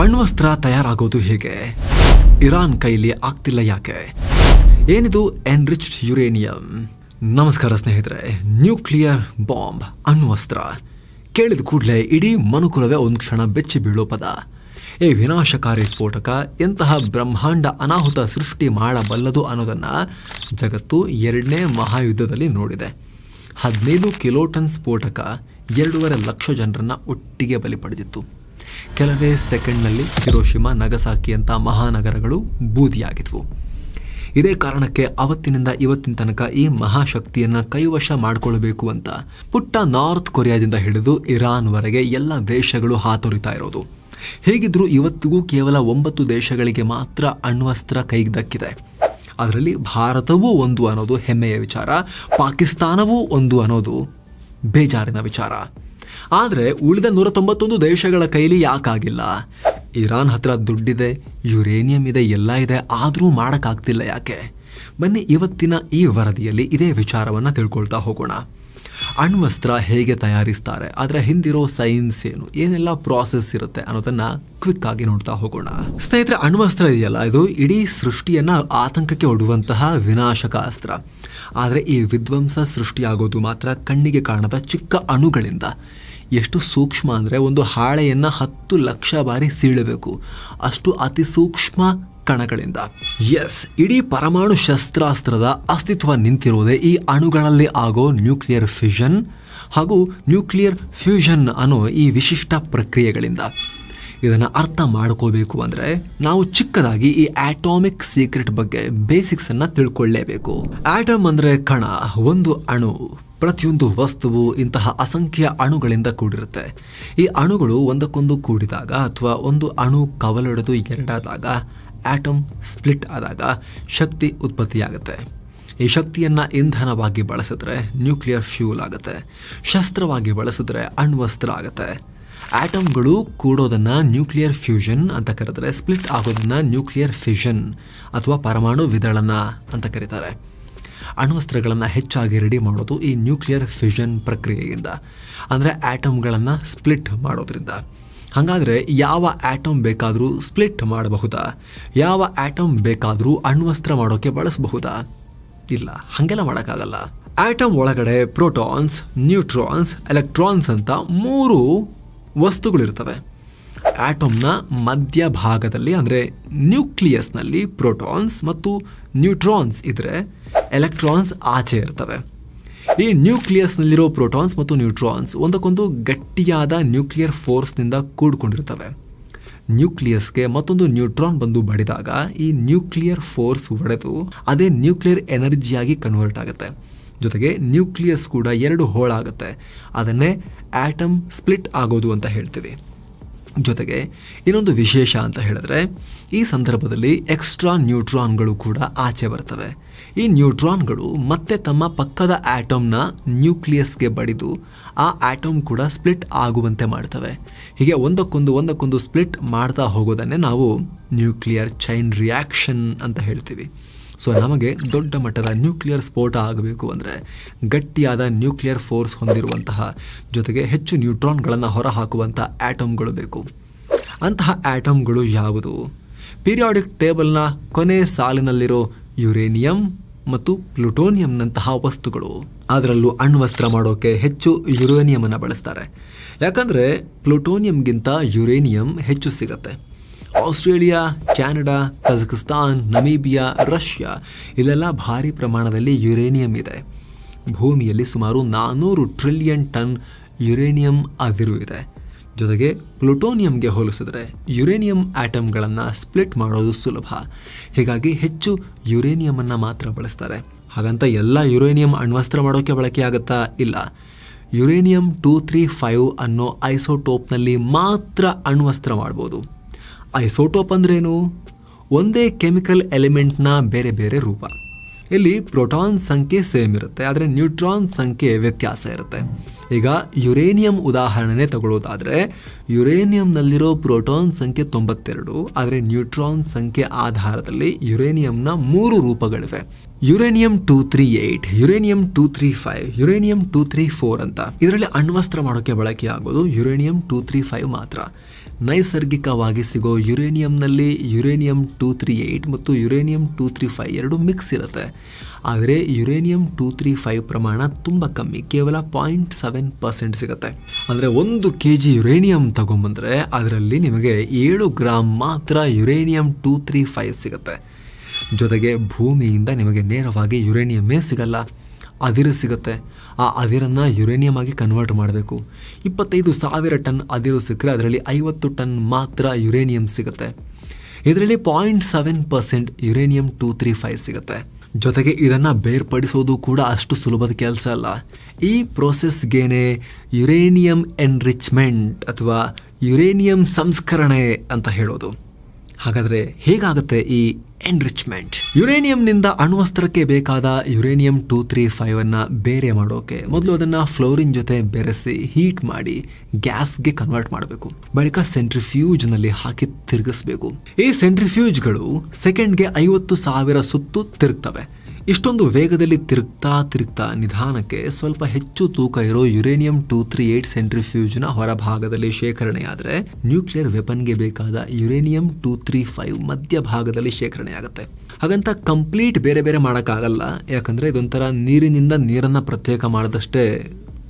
ಅಣ್ವಸ್ತ್ರ ತಯಾರಾಗೋದು ಹೇಗೆ? ಇರಾನ್ ಕೈಲಿ ಆಗ್ತಿಲ್ಲ ಯಾಕೆ? ಏನಿದು ಎನ್ರಿಚ್ಡ್ ಯುರೇನಿಯಂ ನಮಸ್ಕಾರ ಸ್ನೇಹಿತರೆ ನ್ಯೂಕ್ಲಿಯರ್ ಬಾಂಬ್ ಅಣ್ವಸ್ತ್ರ. ಕೇಳಿದ ಕೂಡಲೇ ಇಡೀ ಮನುಕುಲವೇ ಒಂದು ಕ್ಷಣ ಬೆಚ್ಚಿ ಬೀಳೋ ಪದ. ಈ ವಿನಾಶಕಾರಿ ಸ್ಫೋಟಕ, ಎಂತಹ ಬ್ರಹ್ಮಾಂಡ ಅನಾಹುತ ಸೃಷ್ಟಿ ಮಾಡಬಲ್ಲದು ಅನ್ನೋದನ್ನು ಜಗತ್ತು ಎರಡನೇ ಮಹಾಯುದ್ಧದಲ್ಲಿ ನೋಡಿದೆ. ಹದಿನೈದು ಕಿಲೋಟನ್ ಸ್ಫೋಟಕ ಎರಡೂವರೆ ಲಕ್ಷ ಜನರನ್ನು ಒಟ್ಟಿಗೆ ಬಲಿ ಪಡೆದಿತ್ತು. ಕೆಲವೇ ಸೆಕೆಂಡ್ನಲ್ಲಿ ಹಿರೋಶಿಮಾ ಅಂತ ಮಹಾನಗರಗಳು ಬೂದಿಯಾಗಿದ್ವು. ಇದೇ ಕಾರಣಕ್ಕೆ ಅವತ್ತಿನಿಂದ ಇವತ್ತಿನ ತನಕ ಈ ಮಹಾಶಕ್ತಿಯನ್ನ ಕೈವಶ ಮಾಡಿಕೊಳ್ಳಬೇಕು ಅಂತ ಪುಟ್ಟ ನಾರ್ತ್ ಕೊರಿಯಾದಿಂದ ಹಿಡಿದು ಇರಾನ್ವರೆಗೆ ಎಲ್ಲ ದೇಶಗಳು ಹಾತೊರಿತಾ ಇರೋದು. ಹೇಗಿದ್ರೂ ಇವತ್ತಿಗೂ ಕೇವಲ ಒಂಬತ್ತು ದೇಶಗಳಿಗೆ ಮಾತ್ರ ಅಣ್ವಸ್ತ್ರ ಕೈಗೆ ದಕ್ಕಿದೆ ಅದರಲ್ಲಿ ಭಾರತವೂ ಒಂದು ಅನ್ನೋದು ಹೆಮ್ಮೆಯ ವಿಚಾರ, ಪಾಕಿಸ್ತಾನವೂ ಒಂದು ಅನ್ನೋದು ಬೇಜಾರಿನ ವಿಚಾರ. ಆದರೆ ಉಳಿದ ನೂರ ತೊಂಬತ್ತೊಂದು ದೇಶಗಳ ಕೈಲಿ ಯಾಕಾಗಿಲ್ಲ? ಇರಾನ್ ಹತ್ರ ದುಡ್ಡಿದೆ, ಯುರೇನಿಯಂ ಇದೆ, ಎಲ್ಲ ಇದೆ, ಆದರೂ ಮಾಡೋಕ್ಕಾಗ್ತಿಲ್ಲ ಯಾಕೆ? ಬನ್ನಿ ಇವತ್ತಿನ ಈ ವರದಿಯಲ್ಲಿ ಇದೇ ವಿಚಾರವನ್ನು ತಿಳ್ಕೊಳ್ತಾ ಹೋಗೋಣ. ಅಣ್ವಸ್ತ್ರ ಹೇಗೆ ತಯಾರಿಸ್ತಾರೆ ಅದರ ಹಿಂದಿರೋ ಸೈನ್ಸ್ ಏನು, ಏನೆಲ್ಲ ಪ್ರಾಸೆಸ್ ಇರುತ್ತೆ ಅನ್ನೋದನ್ನ ಕ್ವಿಕ್ ಆಗಿ ನೋಡ್ತಾ ಹೋಗೋಣ. ಸ್ನೇಹಿತರೆ, ಅಣ್ವಸ್ತ್ರ ಇದೆಯಲ್ಲ, ಇದು ಇಡೀ ಸೃಷ್ಟಿಯನ್ನ ಆತಂಕಕ್ಕೆ ಒಡುವಂತಹ ವಿನಾಶಕ ಅಸ್ತ್ರ. ಆದರೆ ಈ ವಿಧ್ವಂಸ ಸೃಷ್ಟಿಯಾಗೋದು ಮಾತ್ರ ಕಣ್ಣಿಗೆ ಕಾಣದ ಚಿಕ್ಕ ಅಣುಗಳಿಂದ. ಎಷ್ಟು ಸೂಕ್ಷ್ಮ ಅಂದರೆ ಒಂದು ಹಾಳೆಯನ್ನು ಹತ್ತು ಲಕ್ಷ ಬಾರಿ ಸೀಳಬೇಕು. ಅಷ್ಟು ಅತಿ ಸೂಕ್ಷ್ಮ ಕಣಗಳಿಂದ. ಎಸ್ ಇಡೀ ಪರಮಾಣು ಶಸ್ತ್ರಾಸ್ತ್ರದ ಅಸ್ತಿತ್ವ ನಿಂತಿರುವುದೇ ಈ ಅಣುಗಳಲ್ಲಿ ಆಗೋ ನ್ಯೂಕ್ಲಿಯರ್ ಫ್ಯೂಷನ್ ಹಾಗೂ ನ್ಯೂಕ್ಲಿಯರ್ ಫ್ಯೂಷನ್ ಅನ್ನೋ ಈ ವಿಶಿಷ್ಟ ಪ್ರಕ್ರಿಯೆಗಳಿಂದ. ಇದನ್ನು ಅರ್ಥ ಮಾಡ್ಕೋಬೇಕು ಅಂದರೆ ನಾವು ಚಿಕ್ಕದಾಗಿ ಈ ಆಟೋಮಿಕ್ ಸೀಕ್ರೆಟ್ ಬಗ್ಗೆ ಬೇಸಿಕ್ಸನ್ನು ತಿಳ್ಕೊಳ್ಳೇಬೇಕು. ಆಟಮ್ ಅಂದರೆ ಕಣ, ಒಂದು ಅಣು. ಪ್ರತಿಯೊಂದು ವಸ್ತುವು ಇಂತಹ ಅಸಂಖ್ಯ ಅಣುಗಳಿಂದ ಕೂಡಿರುತ್ತೆ. ಈ ಅಣುಗಳು ಒಂದಕ್ಕೊಂದು ಕೂಡಿದಾಗ ಅಥವಾ ಒಂದು ಅಣು ಕವಲೊಡೆದು ಎರಡಾದಾಗ, ಆಟಮ್ ಸ್ಪ್ಲಿಟ್ ಆದಾಗ ಶಕ್ತಿ ಉತ್ಪತ್ತಿಯಾಗುತ್ತೆ. ಈ ಶಕ್ತಿಯನ್ನು ಇಂಧನವಾಗಿ ಬಳಸಿದ್ರೆ ನ್ಯೂಕ್ಲಿಯರ್ ಫ್ಯೂಲ್ ಆಗುತ್ತೆ. ಶಸ್ತ್ರವಾಗಿ ಬಳಸಿದ್ರೆ ಅಣ್ವಸ್ತ್ರ ಆಗುತ್ತೆ. ಆಟಮ್ಗಳು ಕೂಡೋದನ್ನ ನ್ಯೂಕ್ಲಿಯರ್ ಫ್ಯೂಷನ್ ಅಂತ ಕರೆದರೆ ಸ್ಪ್ಲಿಟ್ ಆಗೋದನ್ನ ನ್ಯೂಕ್ಲಿಯರ್ ಫ್ಯೂಷನ್ ಅಥವಾ ಪರಮಾಣು ವಿದಳನ ಅಂತ ಕರೀತಾರೆ. ಅಣ್ವಸ್ತ್ರಗಳನ್ನು ಹೆಚ್ಚಾಗಿ ರೆಡಿ ಮಾಡೋದು ಈ ನ್ಯೂಕ್ಲಿಯರ್ ಫ್ಯೂಷನ್ ಪ್ರಕ್ರಿಯೆಯಿಂದ, ಅಂದರೆ ಆ್ಯಟಮ್ಗಳನ್ನು ಸ್ಪ್ಲಿಟ್ ಮಾಡೋದ್ರಿಂದ. ಹಾಗಾದರೆ ಯಾವ ಆ್ಯಟಮ್ ಬೇಕಾದರೂ ಸ್ಪ್ಲಿಟ್ ಮಾಡಬಹುದಾ? ಯಾವ ಆ್ಯಟಮ್ ಬೇಕಾದರೂ ಅಣ್ವಸ್ತ್ರ ಮಾಡೋಕ್ಕೆ ಬಳಸಬಹುದಾ? ಇಲ್ಲ, ಹಾಗೆಲ್ಲ ಮಾಡೋಕ್ಕಾಗಲ್ಲ. ಆ್ಯಟಮ್ ಒಳಗಡೆ ಪ್ರೋಟಾನ್ಸ್ ನ್ಯೂಟ್ರಾನ್ಸ್ ಎಲೆಕ್ಟ್ರಾನ್ಸ್ ಅಂತ ಮೂರು ವಸ್ತುಗಳಿರ್ತವೆ. ಆಟಮ್ನ ಮಧ್ಯಭಾಗದಲ್ಲಿ, ಅಂದರೆ ನ್ಯೂಕ್ಲಿಯಸ್ನಲ್ಲಿ ಪ್ರೋಟಾನ್ಸ್ ಮತ್ತು ನ್ಯೂಟ್ರಾನ್ಸ್ ಇದ್ರೆ ಎಲೆಕ್ಟ್ರಾನ್ಸ್ ಆಚೆ ಇರ್ತವೆ. ಈ ನ್ಯೂಕ್ಲಿಯಸ್ನಲ್ಲಿರೋ ಪ್ರೋಟಾನ್ಸ್ ಮತ್ತು ನ್ಯೂಟ್ರಾನ್ಸ್ ಒಂದಕ್ಕೊಂದು ಗಟ್ಟಿಯಾದ ನ್ಯೂಕ್ಲಿಯರ್ ಫೋರ್ಸ್ನಿಂದ ಕೂಡ್ಕೊಂಡಿರ್ತವೆ. ನ್ಯೂಕ್ಲಿಯಸ್ಗೆ ಮತ್ತೊಂದು ನ್ಯೂಟ್ರಾನ್ ಬಂದು ಬಡಿದಾಗ ಈ ನ್ಯೂಕ್ಲಿಯರ್ ಫೋರ್ಸ್ ಒಡೆದು ಅದೇ ನ್ಯೂಕ್ಲಿಯರ್ ಎನರ್ಜಿಯಾಗಿ ಕನ್ವರ್ಟ್ ಆಗುತ್ತೆ. ಜೊತೆಗೆ ನ್ಯೂಕ್ಲಿಯಸ್ ಕೂಡ ಎರಡು ಹೋಳಾಗುತ್ತೆ ಅದನ್ನೇ ಆಟಮ್ ಸ್ಪ್ಲಿಟ್ ಆಗೋದು ಅಂತ ಹೇಳ್ತೀವಿ. ಜೊತೆಗೆ ಇನ್ನೊಂದು ವಿಶೇಷ ಅಂತ ಹೇಳಿದ್ರೆ ಈ ಸಂದರ್ಭದಲ್ಲಿ ಎಕ್ಸ್ಟ್ರಾ ನ್ಯೂಟ್ರಾನ್ಗಳು ಕೂಡ ಆಚೆ ಬರ್ತವೆ. ಈ ನ್ಯೂಟ್ರಾನ್ಗಳು ಮತ್ತೆ ತಮ್ಮ ಪಕ್ಕದ ಆಟಮ್ನ ನ್ಯೂಕ್ಲಿಯಸ್ಗೆ ಬಡಿದು ಆ ಆಟಮ್ ಕೂಡ ಸ್ಪ್ಲಿಟ್ ಆಗುವಂತೆ ಮಾಡ್ತವೆ. ಹೀಗೆ ಒಂದಕ್ಕೊಂದು ಒಂದಕ್ಕೊಂದು ಸ್ಪ್ಲಿಟ್ ಮಾಡ್ತಾ ಹೋಗೋದನ್ನೇ ನಾವು ನ್ಯೂಕ್ಲಿಯರ್ ಚೈನ್ ರಿಯಾಕ್ಷನ್ ಅಂತ ಹೇಳ್ತೀವಿ. ಸೊ ನಮಗೆ ದೊಡ್ಡ ಮಟ್ಟದ ನ್ಯೂಕ್ಲಿಯರ್ ಸ್ಫೋಟ ಆಗಬೇಕು ಅಂದರೆ ಗಟ್ಟಿಯಾದ ನ್ಯೂಕ್ಲಿಯರ್ ಫೋರ್ಸ್ ಹೊಂದಿರುವಂತಹ ಜೊತೆಗೆ ಹೆಚ್ಚು ನ್ಯೂಟ್ರಾನ್ಗಳನ್ನು ಹೊರಹಾಕುವಂಥ ಆಟಮ್ಗಳು ಬೇಕು. ಅಂತಹ ಆಟಮ್ಗಳು ಯಾವುದು? ಪೀರಿಯಾಡಿಕ್ ಟೇಬಲ್ನ ಕೊನೆ ಸಾಲಿನಲ್ಲಿರೋ ಯುರೇನಿಯಂ ಮತ್ತು ಪ್ಲುಟೋನಿಯಂನಂತಹ ವಸ್ತುಗಳು. ಅದರಲ್ಲೂ ಅಣ್ವಸ್ತ್ರ ಮಾಡೋಕೆ ಹೆಚ್ಚು ಯುರೇನಿಯಮನ್ನು ಬಳಸ್ತಾರೆ. ಯಾಕಂದರೆ ಪ್ಲುಟೋನಿಯಂಗಿಂತ ಯುರೇನಿಯಂ ಹೆಚ್ಚು ಸಿಗತ್ತೆ. Australia, Canada, Kazakhstan, Namibia, Russia ಇಲ್ಲೆಲ್ಲ ಭಾರಿ ಪ್ರಮಾಣದಲ್ಲಿ ಯುರೇನಿಯಂ ಇದೆ. ಭೂಮಿಯಲ್ಲಿ ಸುಮಾರು ನಾನ್ನೂರು ಟ್ರಿಲಿಯನ್ ಟನ್ ಯುರೇನಿಯಂ ಅದಿರು ಇದೆ. ಜೊತೆಗೆ ಪ್ಲುಟೋನಿಯಂಗೆ ಹೋಲಿಸಿದರೆ ಯುರೇನಿಯಂ ಆಟಮ್ಗಳನ್ನು ಸ್ಪ್ಲಿಟ್ ಮಾಡೋದು ಸುಲಭ. ಹೀಗಾಗಿ ಹೆಚ್ಚು ಯುರೇನಿಯಮನ್ನು ಮಾತ್ರ ಬಳಸ್ತಾರೆ. ಹಾಗಂತ ಎಲ್ಲ ಯುರೇನಿಯಂ ಅಣ್ವಸ್ತ್ರ ಮಾಡೋಕ್ಕೆ ಬಳಕೆಯಾಗುತ್ತಾ ಇಲ್ಲ. ಯುರೇನಿಯಂ ಟೂ ತ್ರೀ ಫೈವ್ ಅನ್ನೋ ಐಸೋಟೋಪ್ನಲ್ಲಿ ಮಾತ್ರ ಅಣ್ವಸ್ತ್ರ ಮಾಡ್ಬೋದು. ಐಸೋಟೋಪ್ ಅಂದ್ರೇನು? ಒಂದೇ ಕೆಮಿಕಲ್ ಎಲಿಮೆಂಟ್ನ ಬೇರೆ ಬೇರೆ ರೂಪ. ಇಲ್ಲಿ ಪ್ರೋಟಾನ್ ಸಂಖ್ಯೆ ಸೇಮ್ ಇರುತ್ತೆ, ಆದರೆ ನ್ಯೂಟ್ರಾನ್ ಸಂಖ್ಯೆ ವ್ಯತ್ಯಾಸ ಇರುತ್ತೆ. ಈಗ ಯುರೇನಿಯಂ ಉದಾಹರಣೆ ತಗೊಳ್ಳೋದಾದರೆ, ಯುರೇನಿಯಂನಲ್ಲಿರೋ ಪ್ರೋಟಾನ್ ಸಂಖ್ಯೆ ತೊಂಬತ್ತೆರಡು, ಆದರೆ ನ್ಯೂಟ್ರಾನ್ ಸಂಖ್ಯೆ ಆಧಾರದಲ್ಲಿ ಯುರೇನಿಯಂನ ಮೂರು ರೂಪಗಳಿವೆ. Uranium two three eight, uranium two three five, uranium two three four ಅಂತ. ಇದರಲ್ಲಿ ಅಣ್ವಸ್ತ್ರ ಮಾಡೋಕೆ ಆಗೋದು ಯುರೇನಿಯಂ ಟೂ ತ್ರೀ ಫೈವ್ ಮಾತ್ರ. ನೈಸರ್ಗಿಕವಾಗಿ ಸಿಗೋ ಯುರೇನಿಯಂನಲ್ಲಿ ಯುರೇನಿಯಂ ಟೂ ತ್ರೀ ಏಯ್ಟ್ ಮತ್ತು ಯುರೇನಿಯಂ ಟೂ ತ್ರೀ ಫೈವ್ ಎರಡು ಮಿಕ್ಸ್ ಇರುತ್ತೆ. ಆದರೆ ಯುರೇನಿಯಂ ಟೂ ತ್ರೀ ಫೈವ್ ಪ್ರಮಾಣ ತುಂಬ ಕಮ್ಮಿ, ಕೇವಲ ಪಾಯಿಂಟ್ ಸೆವೆನ್ ಪರ್ಸೆಂಟ್ ಸಿಗುತ್ತೆ. ಅಂದರೆ ಒಂದು ಕೆ ಜಿ ಯುರೇನಿಯಂ ತಗೊಂಬಂದರೆ ಅದರಲ್ಲಿ ನಿಮಗೆ ಏಳು ಗ್ರಾಮ್ ಮಾತ್ರ ಯುರೇನಿಯಂ ಟೂ ತ್ರೀ ಫೈವ್ ಸಿಗುತ್ತೆ. ಜೊತೆಗೆ ಭೂಮಿಯಿಂದ ನಿಮಗೆ ನೇರವಾಗಿ ಯುರೇನಿಯಮ್ಮೇ ಸಿಗಲ್ಲ. ಅದಿರು ಸಿಗುತ್ತೆ. ಆ ಅದಿರನ್ನು ಯುರೇನಿಯಂ ಆಗಿ ಕನ್ವರ್ಟ್ ಮಾಡಬೇಕು. ಇಪ್ಪತ್ತೈದು ಸಾವಿರ ಟನ್ ಅದಿರು ಸಿಕ್ಕರೆ ಅದರಲ್ಲಿ ಐವತ್ತು ಟನ್ ಮಾತ್ರ ಯುರೇನಿಯಂ ಸಿಗುತ್ತೆ. ಇದರಲ್ಲಿ point seven percent uranium two three five ಸಿಗುತ್ತೆ. ಜೊತೆಗೆ ಇದನ್ನು ಬೇರ್ಪಡಿಸೋದು ಕೂಡ ಅಷ್ಟು ಸುಲಭದ ಕೆಲಸ ಅಲ್ಲ. ಈ ಪ್ರೋಸೆಸ್ಗೇನೆ ಯುರೇನಿಯಂ ಎನ್ರಿಚ್ಮೆಂಟ್ ಅಥವಾ ಯುರೇನಿಯಂ ಸಂಸ್ಕರಣೆ ಅಂತ ಹೇಳೋದು. ಹಾಗಾದ್ರೆ ಹೇಗಾಗುತ್ತೆ ಈ ಎನ್ರಿಚ್ಮೆಂಟ್ ಯುರೇನಿಯಂನಿಂದ ಅಣ್ವಸ್ತ್ರಕ್ಕೆ ಬೇಕಾದ ಯುರೇನಿಯಂ ಟೂ ತ್ರೀ ಫೈವ್ ಅನ್ನ ಬೇರೆ ಮಾಡೋಕೆ. ಮೊದಲು ಅದನ್ನ ಫ್ಲೋರಿನ್ ಜೊತೆ ಬೆರೆಸಿ ಹೀಟ್ ಮಾಡಿ ಗ್ಯಾಸ್ಗೆ ಕನ್ವರ್ಟ್ ಮಾಡಬೇಕು. ಬಳಿಕ ಸೆಂಟ್ರಿಫ್ಯೂಜ್ನಲ್ಲಿ ಹಾಕಿ ತಿರುಗಿಸಬೇಕು. ಈ ಸೆಂಟ್ರಿಫ್ಯೂಜ್ಗಳು ಸೆಕೆಂಡ್ಗೆ ಐವತ್ತು ಸಾವಿರ ಸುತ್ತು ತಿರುಗ್ತವೆ. ಇಷ್ಟೊಂದು ವೇಗದಲ್ಲಿ ತಿರುಗ್ತಾ ತಿರುಗ್ತಾ ನಿಧಾನಕ್ಕೆ ಸ್ವಲ್ಪ ಹೆಚ್ಚು ತೂಕ ಇರೋ ಯುರೇನಿಯಂ ಟೂ ತ್ರೀ ಏಟ್ ಸೆಂಟ್ರಿಫ್ಯೂಜ್ನ ಹೊರಭಾಗದಲ್ಲಿ ಶೇಖರಣೆಯಾದರೆ ನ್ಯೂಕ್ಲಿಯರ್ ವೆಪನ್ಗೆ ಬೇಕಾದ ಯುರೇನಿಯಂ ಟೂ ತ್ರೀ ಫೈವ್ ಮಧ್ಯಭಾಗದಲ್ಲಿ ಶೇಖರಣೆಯಾಗುತ್ತೆ. ಹಾಗಂತ ಕಂಪ್ಲೀಟ್ ಬೇರೆ ಬೇರೆ ಮಾಡೋಕ್ಕಾಗಲ್ಲ, ಯಾಕಂದರೆ ಇದೊಂಥರ ನೀರಿನಿಂದ ನೀರನ್ನು ಪ್ರತ್ಯೇಕ ಮಾಡದಷ್ಟೇ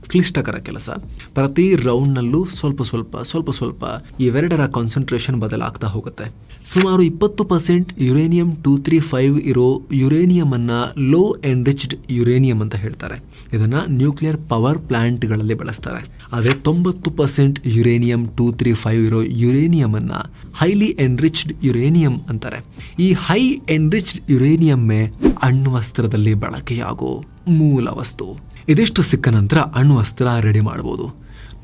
ಕ್ಲಿಷ್ಟಕರ ಕೆಲಸ. ಪ್ರತಿ ರೌಂಡ್ನಲ್ಲೂ ಸ್ವಲ್ಪ ಸ್ವಲ್ಪ ಸ್ವಲ್ಪ ಸ್ವಲ್ಪ ಇವೆರಡರ ಕಾನ್ಸಂಟ್ರೇಷನ್ ಬದಲಾಗ್ತಾ ಹೋಗುತ್ತೆ. ಸುಮಾರು ಇಪ್ಪತ್ತು percent uranium two three five ಇರೋ ಯುರೇನಿಯಂ ಅನ್ನ ಲೋ ಎನ್ರಿಚ್ಡ್ ಯುರೇನಿಯಂ ಅಂತ ಹೇಳ್ತಾರೆ. ಇದನ್ನ ನ್ಯೂಕ್ಲಿಯರ್ ಪವರ್ ಪ್ಲಾಂಟ್ಗಳಲ್ಲಿ ಬಳಸ್ತಾರೆ. ಆದರೆ ತೊಂಬತ್ತು percent uranium two three five ಇರೋ ಯುರೇನಿಯಂ ಅನ್ನ ಹೈಲಿ ಎನ್ರಿಚ್ಡ್ ಯುರೇನಿಯಂ ಅಂತಾರೆ. ಈ ಹೈ ಎನ್ರಿಚ್ಡ್ ಯುರೇನಿಯಮ್ಮೇ ಅಣ್ವಸ್ತ್ರದಲ್ಲಿ ಬಳಕೆಯಾಗೋ ಮೂಲ ವಸ್ತು. ಇದಿಷ್ಟು ಸಿಕ್ಕ ನಂತರ ಅಣ್ವಸ್ತ್ರ ರೆಡಿ ಮಾಡ್ಬೋದು.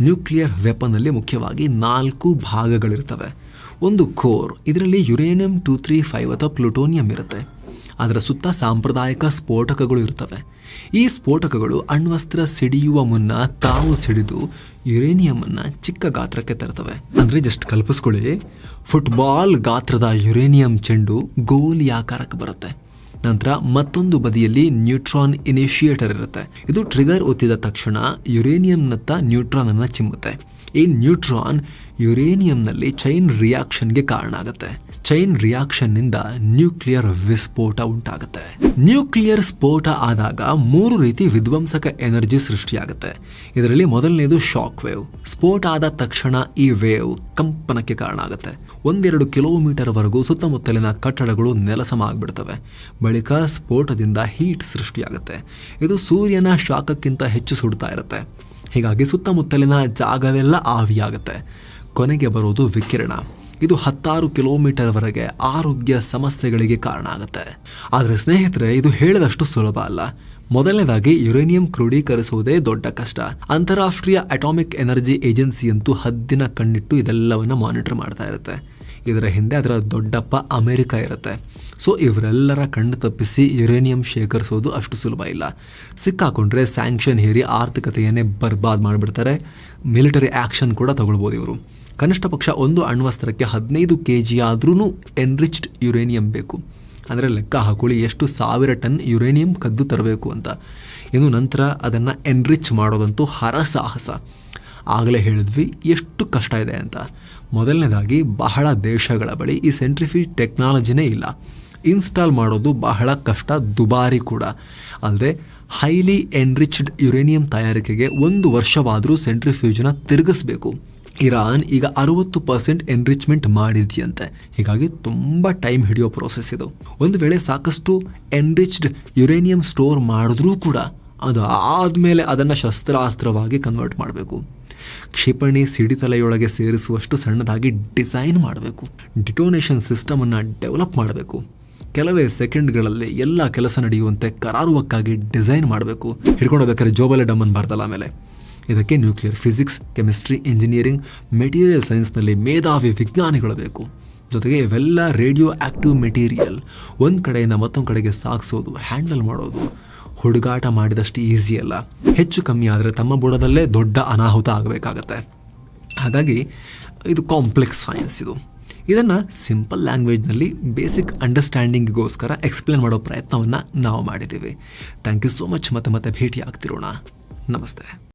ನ್ಯೂಕ್ಲಿಯರ್ ವೆಪನಲ್ಲಿ ಮುಖ್ಯವಾಗಿ ನಾಲ್ಕು ಭಾಗಗಳಿರ್ತವೆ. ಒಂದು ಕೋರ್, ಇದರಲ್ಲಿ ಯುರೇನಿಯಂ ಟೂ ತ್ರೀ ಫೈವ್ ಅಥವಾ ಪ್ಲುಟೋನಿಯಂ ಇರುತ್ತೆ. ಅದರ ಸುತ್ತ ಸಾಂಪ್ರದಾಯಿಕ ಸ್ಫೋಟಕಗಳು ಇರ್ತವೆ. ಈ ಸ್ಫೋಟಕಗಳು ಅಣ್ವಸ್ತ್ರ ಸಿಡಿಯುವ ಮುನ್ನ ತಾವು ಸಿಡಿದು ಯುರೇನಿಯಂ ಅನ್ನ ಚಿಕ್ಕ ಗಾತ್ರಕ್ಕೆ ತರ್ತವೆ. ಅಂದರೆ ಜಸ್ಟ್ ಕಲ್ಪಿಸ್ಕೊಳ್ಳಿ. ಫುಟ್ಬಾಲ್ ಗಾತ್ರದ ಯುರೇನಿಯಂ ಚೆಂಡು ಗೋಲಿ ಆಕಾರಕ್ಕೆ ಬರುತ್ತೆ. ನಂತರ ಮತ್ತೊಂದು ಬದಿಯಲ್ಲಿ ನ್ಯೂಟ್ರಾನ್ ಇನಿಷಿಯೇಟರ್ ಇರುತ್ತೆ. ಇದು ಟ್ರಿಗರ್ ಒತ್ತಿದ ತಕ್ಷಣ ಯುರೇನಿಯಂನತ್ತ ನ್ಯೂಟ್ರಾನ್ ಅನ್ನು ಚಿಮ್ಮುತ್ತೆ. ಈ ನ್ಯೂಟ್ರಾನ್ ಯುರೇನಿಯಂನಲ್ಲಿ ಚೈನ್ ರಿಯಾಕ್ಷನ್ಗೆ ಕಾರಣ ಆಗುತ್ತೆ ಚೈನ್ ರಿಯಾಕ್ಷನ್ನಿಂದ ನ್ಯೂಕ್ಲಿಯರ್ ವಿಸ್ಫೋಟ ಉಂಟಾಗುತ್ತೆ. ನ್ಯೂಕ್ಲಿಯರ್ ಸ್ಫೋಟ ಆದಾಗ ಮೂರು ರೀತಿ ವಿಧ್ವಂಸಕ ಎನರ್ಜಿ ಸೃಷ್ಟಿಯಾಗುತ್ತೆ. ಇದರಲ್ಲಿ ಮೊದಲನೇದು ಶಾಕ್ ವೇವ್ ಸ್ಫೋಟ ಆದ ತಕ್ಷಣ ಈ ವೇವ್ ಕಂಪನಕ್ಕೆ ಕಾರಣ ಆಗುತ್ತೆ ಒಂದೆರಡು ಕಿಲೋಮೀಟರ್ ವರೆಗೂ ಸುತ್ತಮುತ್ತಲಿನ ಕಟ್ಟಡಗಳು ನೆಲಸಮ ಆಗ್ಬಿಡ್ತವೆ ಬಳಿಕ ಸ್ಫೋಟದಿಂದ ಹೀಟ್ ಸೃಷ್ಟಿಯಾಗುತ್ತೆ. ಇದು ಸೂರ್ಯನ ಶಾಖಕ್ಕಿಂತ ಹೆಚ್ಚು ಸುಡ್ತಾ ಇರುತ್ತೆ. ಹೀಗಾಗಿ ಸುತ್ತಮುತ್ತಲಿನ ಜಾಗವೆಲ್ಲ ಆವಿಯಾಗುತ್ತೆ. ಕೊನೆಗೆ ಬರೋದು ವಿಕಿರಣ. ಇದು ಹತ್ತಾರು ಕಿಲೋಮೀಟರ್ವರೆಗೆ ಆರೋಗ್ಯ ಸಮಸ್ಯೆಗಳಿಗೆ ಕಾರಣ ಆಗುತ್ತೆ. ಆದರೆ ಸ್ನೇಹಿತರೆ, ಇದು ಹೇಳಿದಷ್ಟು ಸುಲಭ ಅಲ್ಲ. ಮೊದಲನೇದಾಗಿ, ಯುರೇನಿಯಂ ಕ್ರೋಢೀಕರಿಸುವುದೇ ದೊಡ್ಡ ಕಷ್ಟ. ಅಂತಾರಾಷ್ಟ್ರೀಯ ಅಟಾಮಿಕ್ ಎನರ್ಜಿ ಏಜೆನ್ಸಿಯಂತೂ ಹದ್ದಿನ ಕಣ್ಣಿಟ್ಟು ಇದೆಲ್ಲವನ್ನು ಮಾನಿಟರ್ ಮಾಡ್ತಾ ಇರುತ್ತೆ. ಇದರ ಹಿಂದೆ ಅದರ ದೊಡ್ಡಪ್ಪ ಅಮೆರಿಕ ಇರುತ್ತೆ. ಸೊ ಇವರೆಲ್ಲರ ಕಣ್ಣು ತಪ್ಪಿಸಿ ಯುರೇನಿಯಂ ಶೇಖರಿಸೋದು ಅಷ್ಟು ಸುಲಭ ಇಲ್ಲ. ಸಿಕ್ಕಾಕೊಂಡ್ರೆ ಸ್ಯಾಂಕ್ಷನ್ ಹೇರಿ ಆರ್ಥಿಕತೆಯನ್ನೇ ಬರ್ಬಾದ್ ಮಾಡಿಬಿಡ್ತಾರೆ. ಮಿಲಿಟರಿ ಆ್ಯಕ್ಷನ್ ಕೂಡ ತಗೊಳ್ಬೋದು ಇವರು. ಕನಿಷ್ಠ ಪಕ್ಷ ಒಂದು ಅಣ್ವಸ್ತ್ರಕ್ಕೆ ಹದಿನೈದು ಕೆ ಜಿ ಆದ್ರೂ ಎನ್ರಿಚ್ಡ್ ಯುರೇನಿಯಂ ಬೇಕು. ಅಂದರೆ ಲೆಕ್ಕ ಹಾಕೊಳ್ಳಿ ಎಷ್ಟು ಸಾವಿರ ಟನ್ ಯುರೇನಿಯಂ ಕದ್ದು ತರಬೇಕು ಅಂತ. ಇನ್ನು ನಂತರ ಅದನ್ನು ಎನ್ರಿಚ್ ಮಾಡೋದಂತೂ ಹರಸಾಹಸ. ಆಗಲೇ ಹೇಳಿದ್ವಿ, ಎಷ್ಟು ಕಷ್ಟ ಇದೆ ಅಂತ. ಮೊದಲನೇದಾಗಿ ಬಹಳ ದೇಶಗಳ ಬಳಿ ಈ ಸೆಂಟ್ರಿಫ್ಯೂಜ್ ಟೆಕ್ನಾಲಜಿನೇ ಇಲ್ಲ. ಇನ್ಸ್ಟಾಲ್ ಮಾಡೋದು ಬಹಳ ಕಷ್ಟ, ದುಬಾರಿ ಕೂಡ. ಅಲ್ಲದೆ ಹೈಲಿ ಎನ್ರಿಚ್ಡ್ ಯುರೇನಿಯಂ ತಯಾರಿಕೆಗೆ ಒಂದು ವರ್ಷವಾದರೂ ಸೆಂಟ್ರಿಫ್ಯೂಜ್ನ ತಿರುಗಿಸ್ಬೇಕು. ಇರಾನ್ ಈಗ ಅರವತ್ತು ಪರ್ಸೆಂಟ್ ಎನ್ರಿಚ್ಮೆಂಟ್ ಮಾಡಿದೆಯಂತೆ. ಹೀಗಾಗಿ ತುಂಬ ಟೈಮ್ ಹಿಡಿಯೋ ಪ್ರೋಸೆಸ್ ಇದು. ಒಂದು ವೇಳೆ ಸಾಕಷ್ಟು ಎನ್ರಿಚ್ಡ್ ಯುರೇನಿಯಂ ಸ್ಟೋರ್ ಮಾಡಿದ್ರೂ ಕೂಡ ಅದು ಆದಮೇಲೆ ಅದನ್ನು ಶಸ್ತ್ರಾಸ್ತ್ರವಾಗಿ ಕನ್ವರ್ಟ್ ಮಾಡಬೇಕು. ಕ್ಷಿಪಣಿ ಸಿಡಿತಲೆಯೊಳಗೆ ಸೇರಿಸುವಷ್ಟು ಸಣ್ಣದಾಗಿ ಡಿಸೈನ್ ಮಾಡಬೇಕು. ಡಿಟೋನೇಷನ್ ಸಿಸ್ಟಮನ್ನು ಡೆವಲಪ್ ಮಾಡಬೇಕು. ಕೆಲವೇ ಸೆಕೆಂಡ್ಗಳಲ್ಲಿ ಎಲ್ಲ ಕೆಲಸ ನಡೆಯುವಂತೆ ಕರಾರುವಕ್ಕಾಗಿ ಡಿಸೈನ್ ಮಾಡಬೇಕು. ಹಿಡ್ಕೊಂಡು ಹೋಗ್ಬೇಕಾದ್ರೆ ಜೋಬಲೆ ಡಮ್ ಅನ್ಬಾರ್ದಲ್ಲ ಆಮೇಲೆ ಇದಕ್ಕೆ nuclear physics, chemistry, engineering, material ಸೈನ್ಸ್ನಲ್ಲಿ ಮೇಧಾವಿ ವಿಜ್ಞಾನಿಗಳು ಬೇಕು. ಜೊತೆಗೆ ಇವೆಲ್ಲ ರೇಡಿಯೋ ಆಕ್ಟಿವ್ ಮೆಟೀರಿಯಲ್. ಒಂದು ಕಡೆಯಿಂದ ಮತ್ತೊಂದು ಕಡೆಗೆ ಸಾಗಿಸೋದು, ಹ್ಯಾಂಡಲ್ ಮಾಡೋದು. ಹುಡುಗಾಟ ಮಾಡಿದಷ್ಟು ಈಸಿ ಅಲ್ಲ. ಹೆಚ್ಚು ಕಮ್ಮಿ ಆದರೆ ತಮ್ಮ ಬುಡದಲ್ಲೇ ದೊಡ್ಡ ಅನಾಹುತ ಆಗಬೇಕಾಗತ್ತೆ. ಹಾಗಾಗಿ ಇದು ಕಾಂಪ್ಲೆಕ್ಸ್ ಸೈನ್ಸ್ ಇದು. ಇದನ್ನು ಸಿಂಪಲ್ ಲ್ಯಾಂಗ್ವೇಜ್ನಲ್ಲಿ ಬೇಸಿಕ್ ಅಂಡರ್ಸ್ಟ್ಯಾಂಡಿಂಗಿಗೋಸ್ಕರ ಎಕ್ಸ್ಪ್ಲೇನ್ ಮಾಡೋ ಪ್ರಯತ್ನವನ್ನು ನಾವು ಮಾಡಿದ್ದೀವಿ. ಥ್ಯಾಂಕ್ ಯು ಸೋ ಮಚ್ ಮತ್ತೆ ಮತ್ತೆ ಭೇಟಿ ಆಗ್ತಿರೋಣ ನಮಸ್ತೆ.